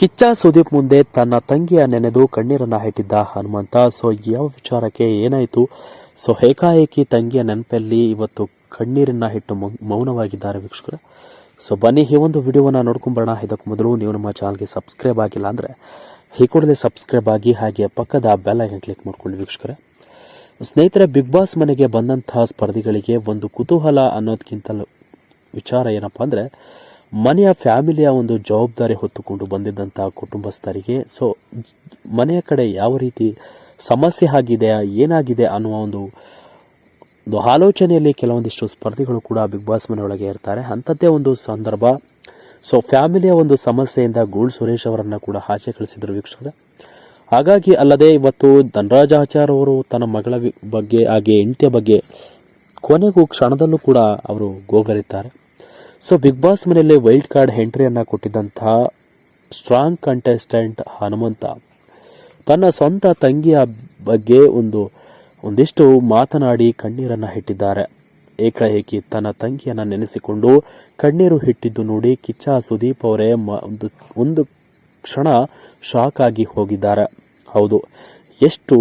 ಕಿಚ್ಚ ಸುದೀಪ್ ಮುಂದೆ ತನ್ನ ತಂಗಿಯ ನೆನೆದು ಕಣ್ಣೀರನ್ನ ಇಟ್ಟಿದ್ದ ಹನುಮಂತ, ಸೊ, ಯಾವ ವಿಚಾರಕ್ಕೆ ಏನಾಯಿತು? ಸೊ, ಏಕಾಏಕಿ ತಂಗಿಯ ನೆನಪಲ್ಲಿ ಇವತ್ತು ಕಣ್ಣೀರನ್ನ ಹಿಟ್ಟು ಮೌನವಾಗಿದ್ದಾರೆ ವೀಕ್ಷಕರ. ಸೊ, ಬನ್ನಿ, ಈ ಒಂದು ವಿಡಿಯೋವನ್ನು ನೋಡ್ಕೊಂಬರೋಣ. ಇದಕ್ಕೂ ಮೊದಲು ನೀವು ನಮ್ಮ ಚಾನಲ್ಗೆ ಸಬ್ಸ್ಕ್ರೈಬ್ ಆಗಿಲ್ಲ ಅಂದರೆ, ಈ ಕೂಡಲೇ ಸಬ್ಸ್ಕ್ರೈಬ್ ಆಗಿ ಹಾಗೆ ಪಕ್ಕದ ಬೆಲ್ ಐಕನ್ ಕ್ಲಿಕ್ ಮಾಡ್ಕೊಂಡು ವೀಕ್ಷಕರೇ. ಸ್ನೇಹಿತರೆ, ಬಿಗ್ ಬಾಸ್ ಮನೆಗೆ ಬಂದಂತಹ ಸ್ಪರ್ಧಿಗಳಿಗೆ ಒಂದು ಕುತೂಹಲ ಅನ್ನೋದಕ್ಕಿಂತಲೂ ವಿಚಾರ ಏನಪ್ಪ ಅಂದರೆ ಮನೆಯ ಫ್ಯಾಮಿಲಿಯ ಒಂದು ಜವಾಬ್ದಾರಿ ಹೊತ್ತುಕೊಂಡು ಬಂದಿದ್ದಂಥ ಕುಟುಂಬಸ್ಥರಿಗೆ ಸೊ ಮನೆಯ ಕಡೆ ಯಾವ ರೀತಿ ಸಮಸ್ಯೆ ಆಗಿದೆ, ಏನಾಗಿದೆ ಅನ್ನುವ ಒಂದು ಒಂದು ಆಲೋಚನೆಯಲ್ಲಿ ಕೆಲವೊಂದಿಷ್ಟು ಸ್ಪರ್ಧಿಗಳು ಕೂಡ ಬಿಗ್ ಬಾಸ್ ಮನೆಯೊಳಗೆ ಇರ್ತಾರೆ. ಅಂಥದ್ದೇ ಒಂದು ಸಂದರ್ಭ. ಸೊ ಫ್ಯಾಮಿಲಿಯ ಒಂದು ಸಮಸ್ಯೆಯಿಂದ ಗೋಲ್ಡ್ ಸುರೇಶ್ ಅವರನ್ನು ಕೂಡ ಆಚೆ ಕಳಿಸಿದರು ವೀಕ್ಷಕರೇ. ಹಾಗಾಗಿ ಅಲ್ಲದೆ ಇವತ್ತು ಧನರಾಜ ಆಚಾರ್ ಅವರು ತನ್ನ ಮಗಳ ಬಗ್ಗೆ ಹಾಗೆ ಹೆಂಡತಿಯ ಬಗ್ಗೆ ಕೊನೆಗೂ ಕ್ಷಣದಲ್ಲೂ ಕೂಡ ಅವರು ಗೋಗರಿದ್ದಾರೆ. ಸೊ ಬಿಗ್ ಬಾಸ್ ಮನೆಯಲ್ಲಿ ವೈಲ್ಡ್ ಕಾರ್ಡ್ ಎಂಟ್ರಿಯನ್ನು ಕೊಟ್ಟಿದ್ದಂಥ ಸ್ಟ್ರಾಂಗ್ ಕಂಟೆಸ್ಟೆಂಟ್ ಹನುಮಂತ. ತನ್ನ ಸ್ವಂತ ತಂಗಿಯ ಬಗ್ಗೆ ಒಂದು, ಒಂದಿಷ್ಟು ಮಾತನಾಡಿ ಕಣ್ಣೀರನ್ನು ಇಟ್ಟಿದ್ದಾರೆ ಏಕಾಏಕಿ ತನ್ನ ತಂಗಿಯನ್ನು ನೆನೆಸಿಕೊಂಡು ಕಣ್ಣೀರು ಇಟ್ಟಿದ್ದು ನೋಡಿ ಕಿಚ್ಚ ಸುದೀಪ್ ಅವರೇ ಒಂದು ಒಂದು ಕ್ಷಣ ಶಾಕ್ ಆಗಿ ಹೋಗಿದ್ದಾರೆ. ಹೌದು, ಎಷ್ಟು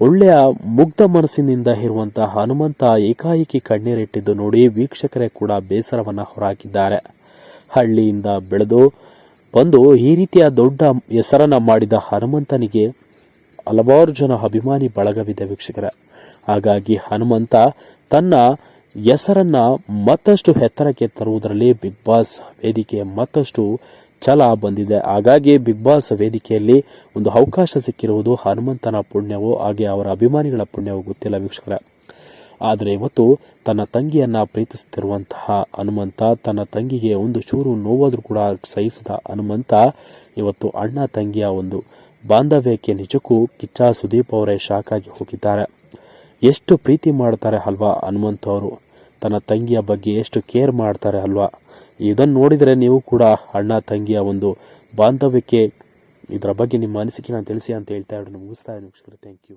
ಒಳ್ಳೆಯ ಮುಗ್ಧ ಮನಸ್ಸಿನಿಂದ ಇರುವಂತಹ ಹನುಮಂತ ಏಕಾಏಕಿ ಕಣ್ಣೀರಿಟ್ಟಿದ್ದು ನೋಡಿ ವೀಕ್ಷಕರೇ ಕೂಡ ಬೇಸರವನ್ನು ಹೊರಹಾಕಿದ್ದಾರೆ ಹಳ್ಳಿಯಿಂದ ಬೆಳೆದು ಬಂದು ಈ ರೀತಿಯ ದೊಡ್ಡ ಹೆಸರನ್ನು ಮಾಡಿದ ಹನುಮಂತನಿಗೆ ಹಲವಾರು ಜನ ಅಭಿಮಾನಿ ಬಳಗವಿದೆ ವೀಕ್ಷಕರ. ಹಾಗಾಗಿ ಹನುಮಂತ ತನ್ನ ಹೆಸರನ್ನು ಮತ್ತಷ್ಟು ಎತ್ತರಕ್ಕೆ ತರುವುದರಲ್ಲಿ ಬಿಗ್ ಬಾಸ್ ವೇದಿಕೆ ಮತ್ತಷ್ಟು ಛಲ ಬಂದಿದೆ. ಹಾಗಾಗಿ ಬಿಗ್ ಬಾಸ್ ವೇದಿಕೆಯಲ್ಲಿ ಒಂದು ಅವಕಾಶ ಸಿಕ್ಕಿರುವುದು ಹನುಮಂತನ ಪುಣ್ಯವೋ, ಹಾಗೆ ಅವರ ಅಭಿಮಾನಿಗಳ ಪುಣ್ಯವೋ ಗೊತ್ತಿಲ್ಲ ವೀಕ್ಷಕರ. ಆದರೆ ಇವತ್ತು ತನ್ನ ತಂಗಿಯನ್ನು ಪ್ರೀತಿಸುತ್ತಿರುವಂತಹ ಹನುಮಂತ, ತನ್ನ ತಂಗಿಗೆ ಒಂದು ಚೂರು ನೋವಾದರೂ ಕೂಡ ಸಹಿಸದ ಹನುಮಂತ ಇವತ್ತು ಅಣ್ಣ ತಂಗಿಯ ಒಂದು ಬಾಂಧವ್ಯಕ್ಕೆ ನಿಜಕ್ಕೂ ಕಿಚ್ಚ ಸುದೀಪ್ ಅವರೇ ಶಾಕ್ ಆಗಿ ಹೋಗಿದ್ದಾರೆ. ಎಷ್ಟು ಪ್ರೀತಿ ಮಾಡ್ತಾರೆ ಅಲ್ವಾ ಹನುಮಂತ ಅವರು ತನ್ನ ತಂಗಿಯ ಬಗ್ಗೆ ಎಷ್ಟು ಕೇರ್ ಮಾಡ್ತಾರೆ ಅಲ್ವಾ. ಇದನ್ನು ನೋಡಿದರೆ ನೀವು ಕೂಡ ಅಣ್ಣ ತಂಗಿಯ ಒಂದು ಬಾಂಧವ್ಯಕ್ಕೆ ಇದರ ಬಗ್ಗೆ ನಿಮ್ಮ ಅನಿಸಿಕೆನ ತಿಳಿಸಿ ಅಂತ ಹೇಳ್ತಾ ಇರೋದು ಮುಗಿಸ್ತಾ ಇದ್ದೀನಿ ಥ್ಯಾಂಕ್ ಯು